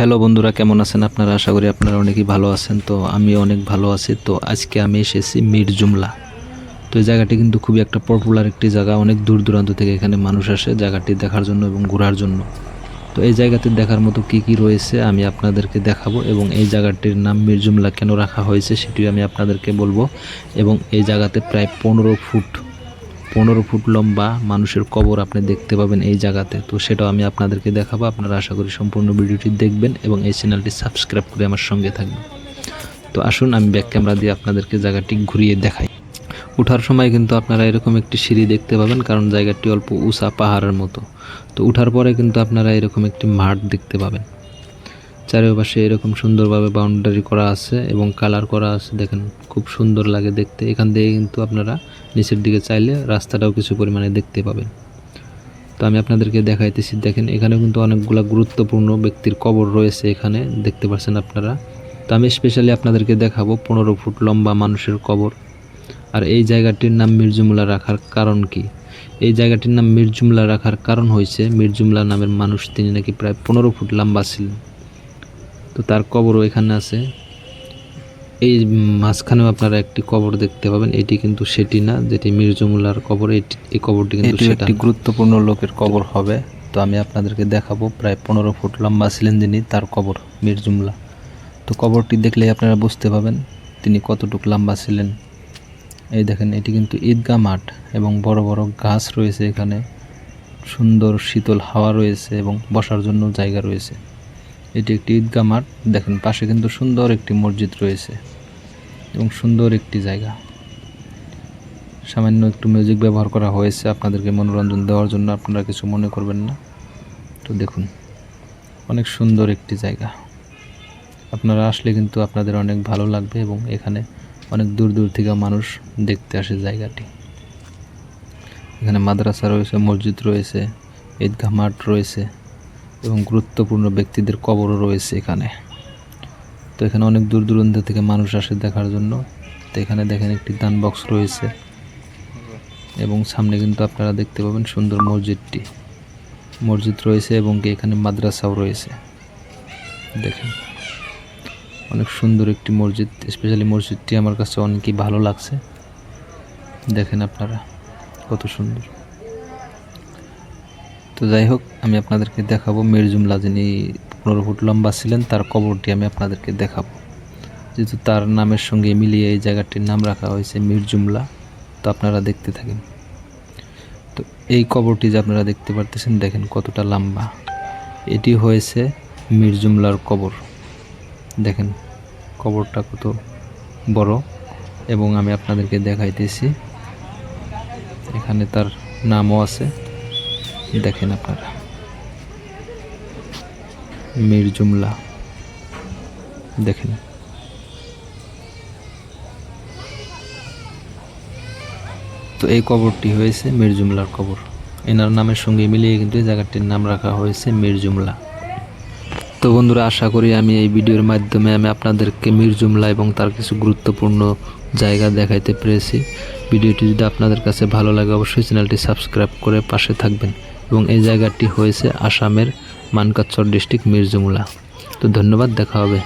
Hello বন্ধুরা, কেমন আছেন আপনারা? আশা করি আপনারা অনেকেই ভালো আছেন। তো আমি অনেক ভালো আছি। তো আজকে আমি এসেছি মির জুমলা। তো এই জায়গাটি কিন্তু খুবই একটা পপুলার একটি জায়গা। অনেক দূর দূরান্ত থেকে এখানে মানুষ আসে জায়গাটি দেখার জন্য এবং ঘোরার জন্য। তো এই জায়গাতে দেখার মতো কি কি রয়েছে আমি আপনাদেরকে দেখাবো এবং এই জায়গাটির নাম মির্জুমলা কেন রাখা হয়েছে সেটিও আমি আপনাদেরকে বলব। এবং এই জায়গাতে প্রায় পনেরো ফুট পনেরো ফুট লম্বা মানুষের কবর আপনি দেখতে পাবেন এই জায়গাতে। তো সেটাও আমি আপনাদেরকে দেখাবো। আপনারা আশা করি সম্পূর্ণ ভিডিওটি দেখবেন এবং এই চ্যানেলটি সাবস্ক্রাইব করে আমার সঙ্গে থাকবেন। তো আসুন, আমি ব্যাক ক্যামেরা দিয়ে আপনাদেরকে জায়গাটি ঘুরিয়ে দেখাই। উঠার সময় কিন্তু আপনারা এরকম একটি সিঁড়ি দেখতে পাবেন, কারণ জায়গাটি অল্প উঁচা পাহাড়ের মতো। তো উঠার পরে কিন্তু আপনারা এরকম একটি মাঠ দেখতে পাবেন। চারিপাশে এরকম সুন্দরভাবে বাউন্ডারি করা আছে এবং কালার করা আছে। দেখেন, খুব সুন্দর লাগে দেখতে। এখান থেকে কিন্তু আপনারা নিচের দিকে চাইলে রাস্তাটাও কিছু পরিমাণে দেখতে পাবেন। তো আমি আপনাদেরকে দেখাইতেছি, দেখেন এখানে কিন্তু অনেকগুলা গুরুত্বপূর্ণ ব্যক্তির কবর রয়েছে এখানে, দেখতে পাচ্ছেন আপনারা। তো আমি স্পেশালি আপনাদেরকে দেখাবো পনেরো ফুট লম্বা মানুষের কবর। আর এই জায়গাটির নাম মির্জুমলা রাখার কারণ কি? এই জায়গাটির নাম মির্জুমলা রাখার কারণ হয়েছে মির্জুমলা নামের মানুষ, তিনি নাকি প্রায় পনেরো ফুট লম্বা ছিলেন। তো তার কবরও এখানে আছে। এই মাঝখানেও আপনারা একটি কবর দেখতে পাবেন। এটি কিন্তু সেটি না যেটি মির্জুমুল্লার কবর। এটি এই কবরটি কিন্তু সেটা একটি গুরুত্বপূর্ণ লোকের কবর হবে। তো আমি আপনাদেরকে দেখাবো প্রায় পনেরো ফুট লম্বা ছিলেন যিনি তার কবর মির্জুমলা তো কবরটি দেখলেই আপনারা বুঝতে পাবেন তিনি কতটুকু লম্বা ছিলেন। এই দেখেন এটি কিন্তু ঈদগাহ মাঠ এবং বড় বড় গাছ রয়েছে এখানে। সুন্দর শীতল হাওয়া রয়েছে এবং বসার জন্য জায়গা রয়েছে। এটি একটি ঈদগাহ মাঠ। দেখেন, পাশে কিন্তু সুন্দর একটি মসজিদ রয়েছে এবং সুন্দর একটি জায়গা। সামান্য একটু মিউজিক ব্যবহার করা হয়েছে আপনাদেরকে মনোরঞ্জন দেওয়ার জন্য, আপনারা কিছু মনে করবেন না। তো দেখুন, অনেক সুন্দর একটি জায়গা। আপনারা আসলে কিন্তু আপনাদের অনেক ভালো লাগবে এবং এখানে অনেক দূর দূর থেকে মানুষ দেখতে আসে জায়গাটি। এখানে মাদ্রাসা রয়েছে, মসজিদ রয়েছে, ঈদগাহ মাঠ রয়েছে। এবং গুরুত্বপূর্ণ ব্যক্তিদের কবরও রয়েছে এখানে। তো এখানে অনেক দূর দূরান্ত থেকে মানুষ আসে দেখার জন্য। তো এখানে দেখেন একটি দান বক্স রয়েছে। এবং সামনে কিন্তু আপনারা দেখতে পাবেন সুন্দর মসজিদটি। মসজিদ রয়েছে এবং এখানে মাদ্রাসাও রয়েছে। দেখেন, অনেক সুন্দর একটি মসজিদ। স্পেশালি মসজিদটি আমার কাছে অনেকই ভালো লাগছে। দেখেন আপনারা, কত সুন্দর। তো যাই হোক, আমি আপনাদেরকে দেখাবো মির্জুমলা যিনি পনেরো ফুট লম্বা ছিলেন, তার কবরটি আমি আপনাদেরকে দেখাবো। যেহেতু তার নামের সঙ্গে মিলিয়ে এই জায়গাটির নাম রাখা হয়েছে মির্জুমলা তো আপনারা দেখতে থাকেন। তো এই কবরটি যে আপনারা দেখতে পারতেছেন, দেখেন কতটা লম্বা। এটি হয়েছে মির্জুমলার কবর। দেখেন কবরটা কত বড় এবং আমি আপনাদেরকে দেখাইতেছি। এখানে তার নামও আছে। দেখেন আপনারা। মীর জুমলা। দেখেন। তো এই কবরটি হয়েছে মীর জুমলার কবর। এনার নামের সঙ্গে মিলিয়ে কিন্তু এই জায়গাটির নাম রাখা হয়েছে মীর জুমলা। তো বন্ধুরা, আশা করি আমি এই ভিডিওর মাধ্যমে আমি আপনাদেরকে মীর জুমলা এবং তার কিছু গুরুত্বপূর্ণ জায়গা দেখাইতে পেরেছি। ভিডিওটি যদি আপনাদের কাছে ভালো লাগে, অবশ্যই চ্যানেলটি সাবস্ক্রাইব করে পাশে থাকবেন। এবং এই জায়গাটি হয়েছে আসামের মানকাচ্ছর ডিস্ট্রিক্ট মির্জুমুলা। তো ধন্যবাদ দেখা হবে।